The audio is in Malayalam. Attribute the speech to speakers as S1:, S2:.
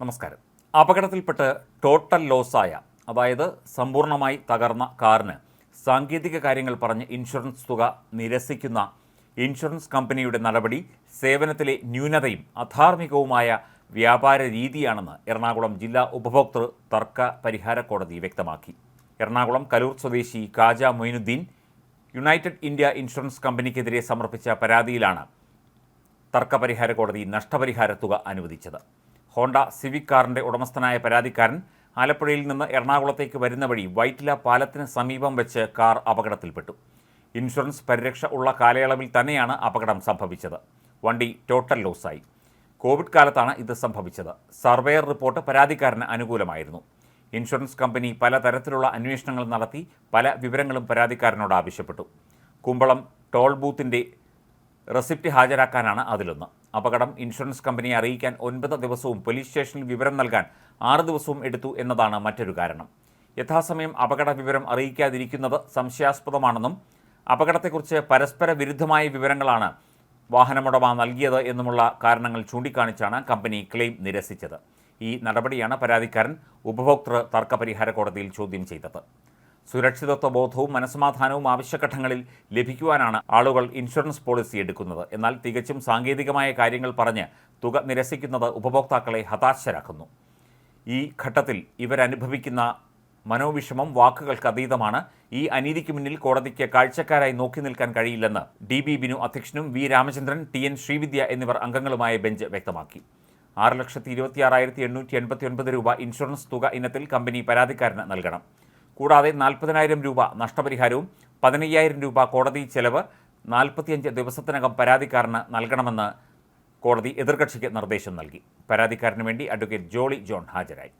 S1: നമസ്കാരം. അപകടത്തിൽപ്പെട്ട് ടോട്ടൽ ലോസായ അതായത് സമ്പൂർണമായി തകർന്ന കാറിന് സാങ്കേതിക കാര്യങ്ങൾ പറഞ്ഞ് ഇൻഷുറൻസ് തുക നിരസിക്കുന്ന ഇൻഷുറൻസ് കമ്പനിയുടെ നടപടി സേവനത്തിലെ ന്യൂനതയും അധാർമികവുമായ വ്യാപാര രീതിയാണെന്ന് എറണാകുളം ജില്ലാ ഉപഭോക്തൃ തർക്ക പരിഹാര കോടതി വ്യക്തമാക്കി. എറണാകുളം കലൂർ സ്വദേശി Khaja Moinuddin United India insurance കമ്പനിക്കെതിരെ സമർപ്പിച്ച പരാതിയിലാണ് തർക്ക പരിഹാര കോടതി നഷ്ടപരിഹാര തുക അനുവദിച്ചത്. ഹോണ്ട സിവിക് കാറിന്റെ ഉടമസ്ഥനായ പരാതിക്കാരൻ ആലപ്പുഴയിൽ നിന്ന് എറണാകുളത്തേക്ക് വരുന്ന വഴി വൈറ്റില പാലത്തിന് സമീപം വെച്ച് കാർ അപകടത്തിൽപ്പെട്ടു. ഇൻഷുറൻസ് പരിരക്ഷ ഉള്ള കാലയളവിൽ തന്നെയാണ് അപകടം സംഭവിച്ചത്. വണ്ടി ടോട്ടൽ ലോസായി. കോവിഡ് കാലത്താണ് ഇത് സംഭവിച്ചത്. സർവേയർ റിപ്പോർട്ട് പരാതിക്കാരന് അനുകൂലമായിരുന്നു. ഇൻഷുറൻസ് കമ്പനി പലതരത്തിലുള്ള അന്വേഷണങ്ങൾ നടത്തി പല വിവരങ്ങളും പരാതിക്കാരനോട് ആവശ്യപ്പെട്ടു. കുമ്പളം ടോൾ ബൂത്തിന്റെ റെസിപ്റ്റ് ഹാജരാക്കാനാണ് അതിലൊന്ന്. അപകടം ഇൻഷുറൻസ് കമ്പനിയെ അറിയിക്കാൻ ഒൻപത് ദിവസവും പോലീസ് സ്റ്റേഷനിൽ വിവരം നൽകാൻ ആറ് ദിവസവും എടുത്തു എന്നതാണ് മറ്റൊരു കാരണം. യഥാസമയം അപകട വിവരം അറിയിക്കാതിരിക്കുന്നത് സംശയാസ്പദമാണെന്നും അപകടത്തെക്കുറിച്ച് പരസ്പര വിരുദ്ധമായ വിവരങ്ങളാണ് വാഹനമുടമ നൽകിയത് എന്നുമുള്ള കാരണങ്ങൾ ചൂണ്ടിക്കാണിച്ചാണ് കമ്പനി ക്ലെയിം നിരസിച്ചത്. ഈ നടപടിയാണ് പരാതിക്കാരൻ ഉപഭോക്തൃ തർക്കപരിഹാര കോടതിയിൽ ചോദ്യം ചെയ്തത്. സുരക്ഷിതത്വ ബോധവും മനസ്സമാധാനവും ആവശ്യഘട്ടങ്ങളിൽ ലഭിക്കുവാനാണ് ആളുകൾ ഇൻഷുറൻസ് പോളിസി എടുക്കുന്നത്. എന്നാൽ തികച്ചും സാങ്കേതികമായ കാര്യങ്ങൾ പറഞ്ഞ് തുക നിരസിക്കുന്നത് ഉപഭോക്താക്കളെ ഹതാശരാക്കുന്നു. ഈ ഘട്ടത്തിൽ ഇവരനുഭവിക്കുന്ന മനോവിഷമം വാക്കുകൾക്ക് അതീതമാണ്. ഈ അനീതിക്ക് മുന്നിൽ കോടതിക്ക് കാഴ്ചക്കാരായി നോക്കി നിൽക്കാൻ കഴിയില്ലെന്ന് ഡി ബി ബിനു അധ്യക്ഷനും V Ramachandran T N Sreevidya എന്നിവർ അംഗങ്ങളുമായ ബെഞ്ച് വ്യക്തമാക്കി. ആറ് ലക്ഷത്തി ഇരുപത്തിയാറായിരത്തി എണ്ണൂറ്റി എൺപത്തി ഒൻപത് രൂപ ഇൻഷുറൻസ് തുക ഇനത്തിൽ കമ്പനി പരാതിക്കാരന് നൽകണം. കൂടാതെ നാൽപ്പതിനായിരം രൂപ നഷ്ടപരിഹാരവും പതിനയ്യായിരം രൂപ കോടതി ചെലവ് നാൽപ്പത്തിയഞ്ച് ദിവസത്തിനകം പരാതിക്കാരന് നൽകണമെന്ന് കോടതി എതിർകക്ഷിക്ക് നിർദ്ദേശം നൽകി. പരാതിക്കാരന് വേണ്ടി അഡ്വക്കേറ്റ് ജോളി ജോൺ ഹാജരായി.